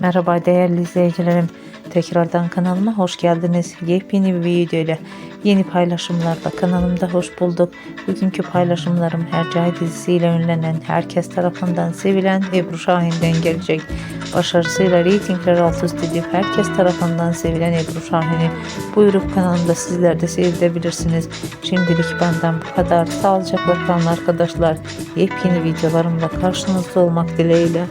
Merhaba değerli izleyicilerim. Tekrardan kanalıma hoş geldiniz. Yepyeni bir video ile yeni paylaşımlarla kanalımda hoş bulduk. Bugünkü paylaşımlarım Hercai dizisiyle ünlenen, herkes tarafından sevilen Ebru Şahin'den gelecek. Başarısıyla reytingler alt üst edip herkes tarafından sevilen Ebru Şahin'i buyurup kanalımda sizler de seyredebilirsiniz. Şimdilik benden bu kadar. Sağlıcakla kalın arkadaşlar. Yepyeni videolarımla karşınızda olmak dileğiyle.